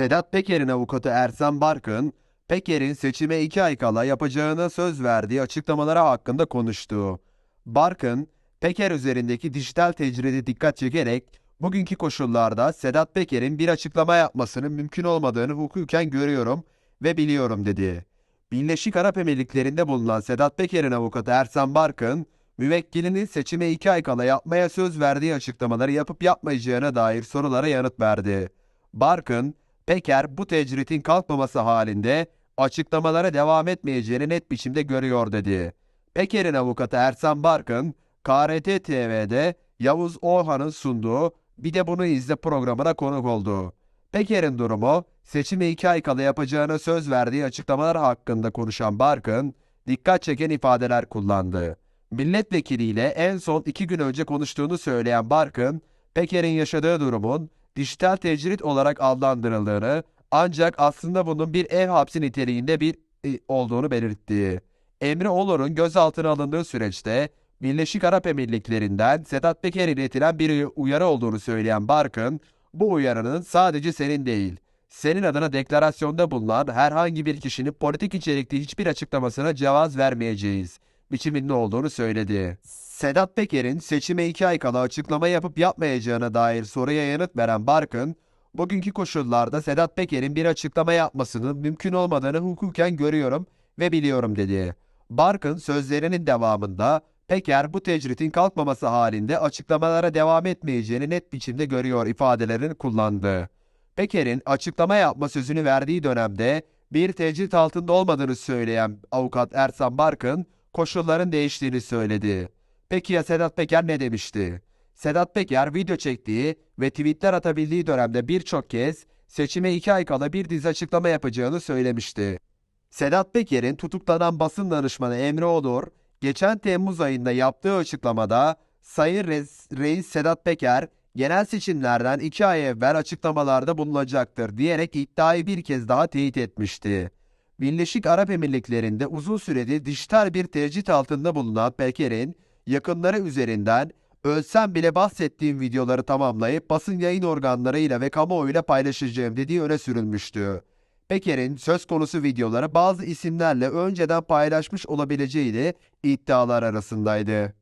Sedat Peker'in avukatı Ersan Barkın, Peker'in seçime iki ay kala yapacağına söz verdiği açıklamaları hakkında konuştu. Barkın, Peker üzerindeki dijital tecride dikkat çekerek, bugünkü koşullarda Sedat Peker'in bir açıklama yapmasının mümkün olmadığını hukuken görüyorum ve biliyorum dedi. Birleşik Arap Emirlikleri'nde bulunan Sedat Peker'in avukatı Ersan Barkın, müvekkilinin seçime iki ay kala yapmaya söz verdiği açıklamaları yapıp yapmayacağına dair sorulara yanıt verdi. Barkın, Peker bu tecritin kalkmaması halinde açıklamalara devam etmeyeceğini net biçimde görüyor dedi. Peker'in avukatı Ersan Barkın, KRT TV'de Yavuz Orhan'ın sunduğu Bir de Bunu izle programına konuk oldu. Peker'in durumu, seçime iki ay kala yapacağına söz verdiği açıklamalar hakkında konuşan Barkın, dikkat çeken ifadeler kullandı. Milletvekiliyle en son iki gün önce konuştuğunu söyleyen Barkın, Peker'in yaşadığı durumun dijital tecrit olarak adlandırıldığını ancak aslında bunun bir ev hapsi niteliğinde bir e, olduğunu belirtti. Emre Olur'un gözaltına alındığı süreçte Birleşik Arap Emirlikleri'nden Sedat Peker'e iletilen bir uyarı olduğunu söyleyen Barkın, bu uyarının sadece senin değil, senin adına deklarasyonda bulunan herhangi bir kişinin politik içerikli hiçbir açıklamasına cevaz vermeyeceğiz biçiminde olduğunu söyledi. Sedat Peker'in seçime iki ay kala açıklama yapıp yapmayacağına dair soruya yanıt veren Barkın, bugünkü koşullarda Sedat Peker'in bir açıklama yapmasının mümkün olmadığını hukuken görüyorum ve biliyorum dedi. Barkın sözlerinin devamında Peker bu tecritin kalkmaması halinde açıklamalara devam etmeyeceğini net biçimde görüyor ifadelerini kullandı. Peker'in açıklama yapma sözünü verdiği dönemde bir tecrit altında olmadığını söyleyen avukat Ersan Barkın koşulların değiştiğini söyledi. Peki ya Sedat Peker ne demişti? Sedat Peker video çektiği ve tweetler atabildiği dönemde birçok kez seçime iki ay kala bir dizi açıklama yapacağını söylemişti. Sedat Peker'in tutuklanan basın danışmanı Emre Olur, geçen Temmuz ayında yaptığı açıklamada Sayın Reis, Reis Sedat Peker genel seçimlerden iki ay evvel açıklamalarda bulunacaktır diyerek iddiayı bir kez daha teyit etmişti. Birleşik Arap Emirlikleri'nde uzun süredir dijital bir tecrit altında bulunan Peker'in yakınları üzerinden ölsem bile bahsettiğim videoları tamamlayıp basın yayın organlarıyla ve kamuoyuyla paylaşacağım dediği öne sürülmüştü. Peker'in söz konusu videoları bazı isimlerle önceden paylaşmış olabileceği de iddialar arasındaydı.